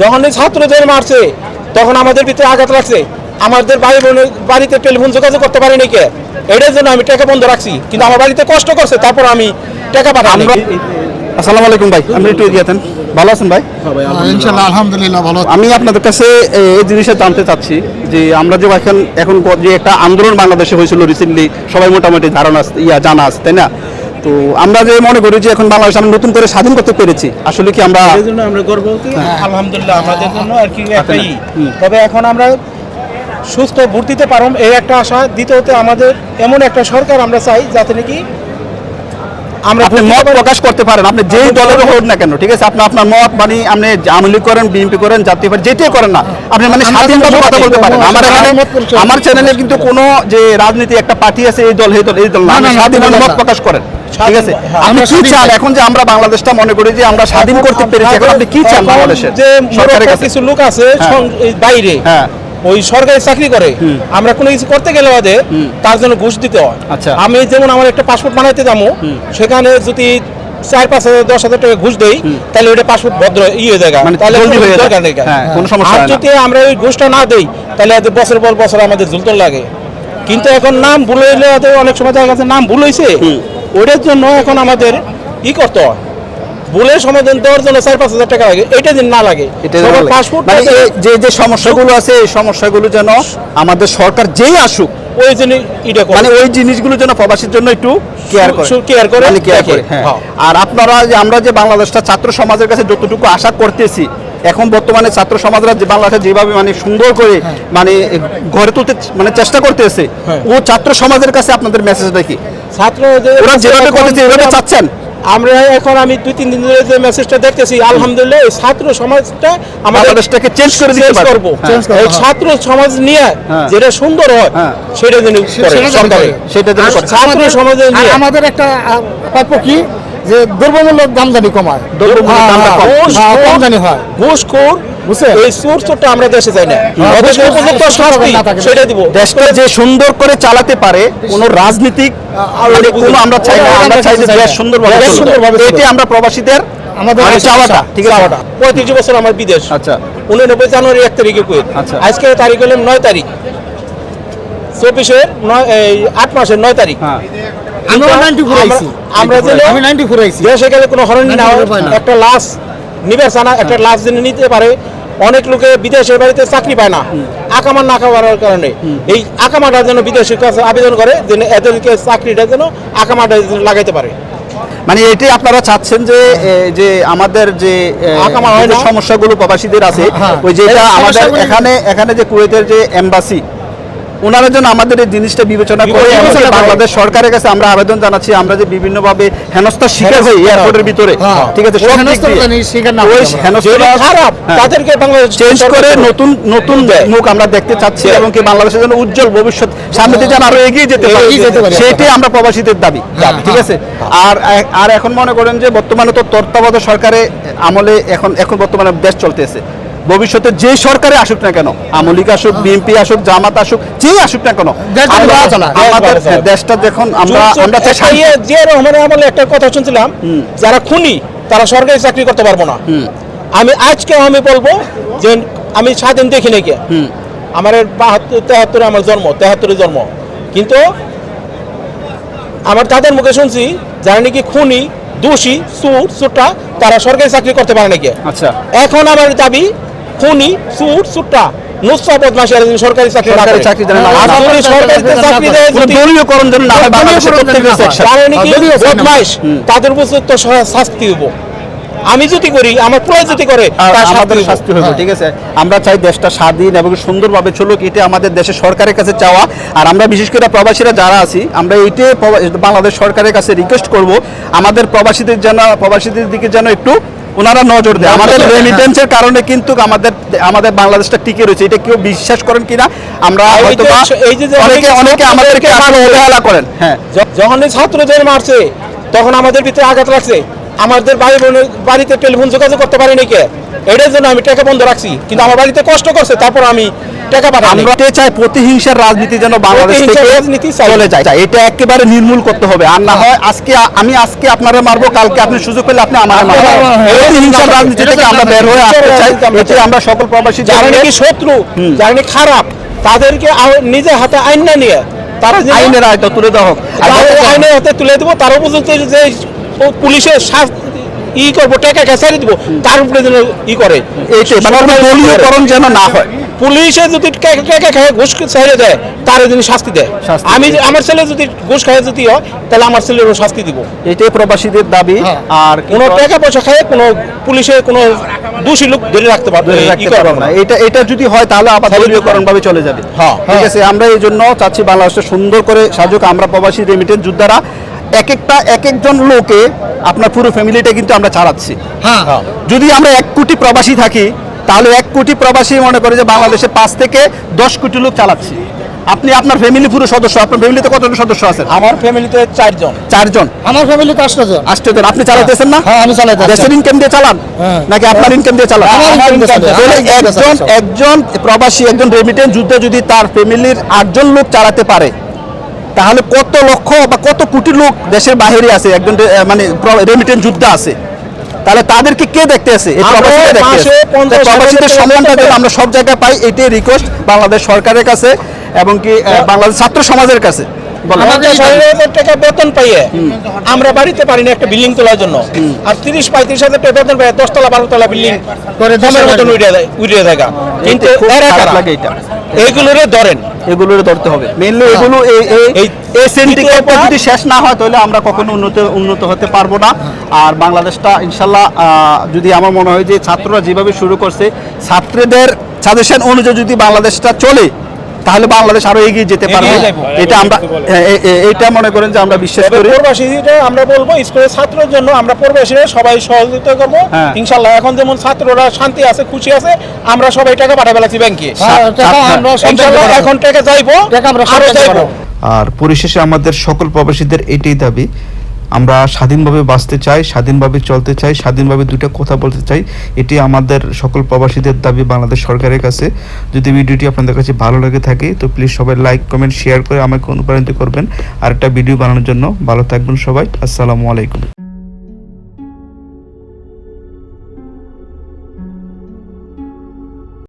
যখন এই ছাত্রদের মারছে তখন আমাদের ভিতরে আঘাত লাগছে। আমাদের ভাই বোনের বাড়িতে টেলিফোন যোগাযোগ করতে পারিনি কে? এটার জন্য আমি টাকা বন্ধ রাখছি। কিন্তু আমার বাড়িতে কষ্ট করছে তারপর আমি টাকা পাঠাই আসসালামু আলাইকুম ভাই আপনি একটু এগিয়ে আছেন। ভালো আছেন ভাই? ইনশাল্লাহ আলহামদুলিল্লাহ। ভালো আমি আপনাদের কাছে এই জিনিসটা জানতে চাচ্ছি যে আমরা যে এখন এখন যে একটা আন্দোলন বাংলাদেশে হয়েছিল রিসেন্টলি সবাই মোটামুটি ধারণা ইয়া জানা আছে তাই না? তো আমরা যে মনে করি যে এখন বাংলাদেশ আমরা নতুন করে স্বাধীন করতে পেরেছি আসলে কি আমরা এই জন্য আমরা গর্ববতী আলহামদুলিল্লাহ আমাদের জন্য আর কি একটাই। তবে এখন আমরা সুস্থ ভোট দিতে পারম এই একটা আশা। দ্বিতীয়তে আমাদের এমন একটা সরকার আমরা চাই যাতে নাকি আমরা আপনি মত প্রকাশ করতে পারেন আপনি যেই দলের হোক না কেন ঠিক আছে? আপনি আপনার মত মানে আপনি আমলি করেন বিএনপি করেন জাতীয় পার্টি যেটাই করেন না আপনি মানে স্বাধীনভাবে কথা বলতে পারেন। আমার এখানে আমার চ্যানেলে কিন্তু কোনো যে রাজনীতি একটা পার্টি আছে এই দল এই দল এই দল না স্বাধীনভাবে মত প্রকাশ করেন ঠিক আছে? হ্যাঁ, আপনি কি চান? এখন যে আমরা বাংলাদেশটা মনে করি যে আমরা স্বাধীন করতে পেরেছি এখন আপনি কি চান বাংলাদেশের? সরকারের কিছু। লোক আছে হ্যাঁ। বাইরে। হ্যাঁ। ওই সরকারি চাকরি করে আমরা কোনো কিছু করতে গেলে বাদে তার জন্য ঘুষ দিতে হয়। আচ্ছা। আমি যেমন আমার একটা পাসপোর্ট বানাইতে যাব সেখানে যদি চার পাঁচ হাজার দশ হাজার টাকা ঘুষ দেই তাহলে ওটা পাসপোর্ট ভদ্র ইয়ে জায়গা মানে তাহলে হয়ে যায়। দরকার নেই হ্যাঁ, কোনো সমস্যা যদি আমরা ওই ঘুষটা না দেই তাহলে বছর পর বছর আমাদের ঝুলতল লাগে। কিন্তু এখন নাম ভুল হইলে অনেক সময় দেখা গেছে নাম ভুল হয়েছে। ওটার জন্য এখন আমাদের ই করতে হয়। ভুলের সমাধান দেওয়ার জন্য চার পাঁচ হাজার টাকা লাগে। এটা যেন না লাগে মানে যে যে সমস্যাগুলো আছে এই সমস্যাগুলো যেন আমাদের সরকার যেই আসুক ওই জন্য এটা মানে ওই জিনিসগুলো যেন প্রবাসীর জন্য একটু কেয়ার করে। care করে, মানে দেখে। করে হ্যাঁ। হ্যাঁ। আর আপনারা যে আমরা যে বাংলাদেশটা ছাত্র সমাজের কাছে যতটুকু আশা করতেছি এখন বর্তমানে ছাত্র সমাজরা যে বাংলাদেশে যেভাবে মানে সুন্দর করে মানে গড়ে তুলতে মানে চেষ্টা করতেছে হ্যাঁ। ও ছাত্র সমাজের কাছে আপনাদের মেসেজটা কি ছাত্র ওরা যেভাবে করতেছে এভাবে চাচ্ছেন? আমরা এখন আমি দুই তিন দিন ধরে যে মেসেজটা দেখতেছি আলহামদুলিল্লাহ এই ছাত্র সমাজটা আমাদের চেঞ্জ করে দিতে পারবে। হ্যাঁ। এই ছাত্র সমাজ নিয়ে হ্যাঁ। যেটা সুন্দর হয় হ্যাঁ। সেটা যেন করে সেটা যেন সরকারে সেটা যেন ছাত্র সমাজে নিয়ে। আমাদের একটা প্রাপ্য কি? যে দ্রব্যমূল্য দামদানি কমায়। দ্রব্যমূল্য দামদানি হ্যাঁ, হয় ঘুষখোর? এই সুরটা আমরা দেশে চাই না। হ্যাঁ, ওদের ঘুষ, উপযুক্ত শাস্তি সেটা দিব। দেশটা যে সুন্দর করে চালাতে পারে কোন রাজনীতিক আমরা চাই না আমরা চাই যে দেশ সুন্দরভাবে সুন্দরভাবে চলুক। আমরা প্রবাসীদের আমাদের মানে চাওয়াটা ঠিক আছে? চাওয়াটা। পঁয়ত্রিশ বছর আমার বিদেশ। আচ্ছা। উননব্বই জানুয়ারি এক তারিখে কুয়েত। আচ্ছা। আজকে তারিখ হলেন নয় তারিখ। চব্বিশের নয় আট মাসের নয় তারিখ। হ্যাঁ। আমরা আমরা- দেশে গেলে কোনো হরণ না না। একটা লাশ নিবে না একটা লাশ যেন নিতে পারে। অনেক লোকে বিদেশের বাড়িতে চাকরি পায় না। আকামা না খাওয়ার কারণে। এই আকামাটা যেন বিদেশের কাছে আবেদন করে যেন এদেরকে চাকরিটা যেন আকামাটা যেন লাগাইতে পারে। মানে এটাই আপনারা চাচ্ছেন যে যে আমাদের যে হয় সমস্যাগুলো প্রবাসীদের আছে হ্যাঁ। ওই যেটা আমাদের এখানে এখানে যে কুয়েতের যে এমবাসি ওনারা যেন আমাদের এই জিনিসটা বিবেচনা করে বাংলাদেশ সরকারের কাছে আমরা আবেদন জানাচ্ছি আমরা যে বিভিন্ন ভাবে হেনস্থার শিকার হই এয়ারপোর্টের ভিতরে। হ্যাঁ। ঠিক আছে খারাপ হ্যাঁ। চেঞ্জ করে নতুন নতুন মুখ আমরা দেখতে চাচ্ছি এবং কি বাংলাদেশের জন্য উজ্জ্বল ভবিষ্যৎ। সামনে যেন আরও এগিয়ে যেতে পারে। সেটাই আমরা প্রবাসীদের দাবি। হ্যাঁ, ঠিক আছে? আর আর এখন মনে করেন যে বর্তমানে তো তত্ত্বাবধায়ক সরকারে আমলে এখন এখন বর্তমানে দেশ চলতেছে। ভবিষ্যতে যে সরকারে আসুক না কেন আমলিক আসুক বিএনপি আসুক জামাত আসুক যেই আসুক না কেন। আমাদের। দেশটা যখন আমরা আমরা শান্তি। ইয়ে যে রহমানের আমলে একটা কথা শুনছিলাম। যারা খুনি তারা সরকারি চাকরি করতে পারব না। আমি আজকে আমি বলব যে আমি স্বাধীন দেখি নাকি আমার বাহাত্তর তেহাত্তরে আমার জন্ম তেহাত্তরে জন্ম। কিন্তু আমার তাদের মুখে শুনছি যারা নাকি খুনি দোষী সুর সুটা তারা সরকারি চাকরি করতে পারে নাকি আচ্ছা। এখন আমার দাবি খুনি সুটা যদি সরকারি চাকরি সরকারি চাকরি। চাকরি দলীয়করণ যেন না হয় হয়। তাদের উপর তো শাস্তি হইব। আমি যদি করি আমার যদি করে আমাদের শাস্তি হবে ঠিক আছে? আমরা চাই দেশটা স্বাধীন এবং সুন্দরভাবে চলুক এটা আমাদের দেশের সরকারের কাছে চাওয়া। আর আমরা বিশেষ করে প্রবাসীরা যারা আছি আমরা এইটাই বাংলাদেশ সরকারের কাছে রিকোয়েস্ট করব আমাদের প্রবাসীদের যেন প্রবাসীদের দিকে যেন একটু ওনারা নজর দেয়। আমাদের রেমিটেন্সের কারণে কিন্তু আমাদের আমাদের বাংলাদেশটা টিকে রয়েছে। এটা কেউ বিশ্বাস করেন কিনা? আমরা হয়তো এই যে অনেকে অনেকে আমাদেরকে অবহেলা করেন। হ্যাঁ। যখন এই ছাত্রদের মারছে তখন আমাদের ভিতরে আঘাত লাগছে। আমাদের ভাই বোনের বাড়িতে টেলিফোন যোগাযোগ করতে পারিনি কে? এটার জন্য আমি টাকা বন্ধ রাখছি। কিন্তু আমার বাড়িতে কষ্ট করছে তারপর আমি টাকা পাঠায় আমরা চাই? প্রতিহিংসার রাজনীতি যেন বাংলাদেশ থেকে রাজনীতি চলে। যায়। এটা একেবারে নির্মূল করতে হবে। আর না হয় আজকে আমি আজকে আপনারা মারবো কালকে আপনি সুযোগ পেলে আপনি আমার মারবেন। হ্যাঁ, প্রতিহিংসার রাজনীতি থেকে আমরা বের হয়ে আসতে চাই। এতে আমরা সকল প্রবাসী যারা নাকি শত্রু যারা নাকি খারাপ তাদেরকে নিজের হাতে আইন না নিয়ে তারা আইনের আয়টা তুলে দেওয়া হোক। আইনের হাতে তুলে দেবো তার উপযুক্ত যে ও পুলিশের ই করব টাকা খেসারি দিব তার উপরে যেন ই করে? মানে দলীয়করণ যেন না হয়। পুলিশে যদি টাকা ঘুষ ছেড়ে দেয় তার যদি শাস্তি দেয়। আমি আমার ছেলে যদি ঘুষ খায় যদি হয় তাহলে আমার ছেলেরও শাস্তি দিব। এটাই প্রবাসীদের দাবি। হ্যাঁ। আর কোনো টাকা পয়সা খায় কোনো পুলিশে কোনো দোষী লোক ধরে রাখতে পারবে এটা এটা যদি হয় তাহলে আবার দলীয়করণ ভাবে চলে যাবে। হ্যাঁ। ঠিক আছে আমরা এই জন্য চাচ্ছি বাংলাদেশটা সুন্দর করে সাজুক। আমরা প্রবাসী রেমিটেন্স যোদ্ধারা এক একটা এক একজন লোকে আপনার পুরো ফ্যামিলিটা কিন্তু আমরা চালাচ্ছি হ্যাঁ। হ্যাঁ। যদি আমরা এক কোটি প্রবাসী থাকি তাহলে এক কোটি প্রবাসী মনে করে যে বাংলাদেশে পাঁচ থেকে দশ কোটি লোক চালাচ্ছি। আপনি আপনার ফ্যামিলি পুরো সদস্য আপনার ফ্যামিলিতে কতজন সদস্য আছেন? আমার ফ্যামিলিতে চারজন। চারজন। আমার ফ্যামিলিতে আসতে জন আটজন। আপনি চালাতেছেন না? হ্যাঁ, আমি চালাইতে আছি। দেশের ইনকাম দিয়ে চালান? হ্যাঁ। নাকি আপনার ইনকাম দিয়ে চালান? আমার income দিয়ে একজন একজন প্রবাসী একজন রেমিটেন্স যুদ্ধ যদি তার ফ্যামিলির আটজন লোক চালাতে পারে তাহলে কত লক্ষ বা কত কোটি লোক দেশের বাইরে আছে? একজন মানে রেমিটেন্স যুদ্ধ আছে। তাহলে তাদেরকে কে দেখতে আছে? আমরা প্রবাসীরা দেখতে মাসে আছে। 50 তাই প্রবাসীদের সম্মানটা যেন আমরা সব জায়গায় পাই। এটাই রিকোয়েস্ট বাংলাদেশ সরকারের কাছে এবং কি বাংলাদেশ ছাত্র সমাজের কাছে। টাকা বেতন পাইয়ে আমরা বাড়িতে পারি না একটা বিল্ডিং তোলার জন্য। আর তিরিশ পঁয়ত্রিশ হাজার টাকা বেতন পাই দশতলা বারোতলা বিল্ডিং করে দামের মতন উড়িয়ে দেয় উড়িয়ে দেখা কিন্তু এইগুলোরে ধরেন। এগুলোর ধরতে হবে। মেইনলি এগুলো এই এই সিন্ডিকেটটা যদি শেষ না হয় তাহলে আমরা কখনো উন্নত উন্নত হতে পারব না। আর বাংলাদেশটা ইনশাল্লাহ যদি আমার মনে হয় যে ছাত্ররা যেভাবে শুরু করছে ছাত্রদের সাজেশন অনুযায়ী যদি বাংলাদেশটা চলে তাহলে বাংলাদেশ আরও এগিয়ে যেতে পারবে। এটা আমরা এ- এ- এ- এইটা মনে করেন যে আমরা বিশ্বাস করি। প্রবাসীরা আমরা বলব স্কুলের ছাত্রের জন্য আমরা প্রবাসীরা সবাই সহযোগিতা করব। হ্যাঁ। ইনশাল্লাহ এখন যেমন ছাত্ররা শান্তি আছে খুশি আছে আমরা সবাই টাকা পাঠাবে লাগছি ব্যাংকে। হ্যাঁ, জায়গায় এখন টাকা আরও যাইবো। আর পরিশেষে আমাদের সকল প্রবাসীদের এটাই দাবি আমরা স্বাধীনভাবে বাঁচতে চাই, স্বাধীনভাবে চলতে চাই, স্বাধীনভাবে দুইটা কথা বলতে চাই। এটি আমাদের সকল প্রবাসীদের দাবি বাংলাদেশ সরকারের কাছে। যদি ভিডিওটি আপনাদের কাছে ভালো লেগে থাকে, তো প্লিজ সবাই লাইক কমেন্ট শেয়ার করে আমাকে অনুপ্রাণিত করবেন। আর একটা ভিডিও বানানোর জন্য ভালো থাকবেন সবাই। আসসালামু আলাইকুম।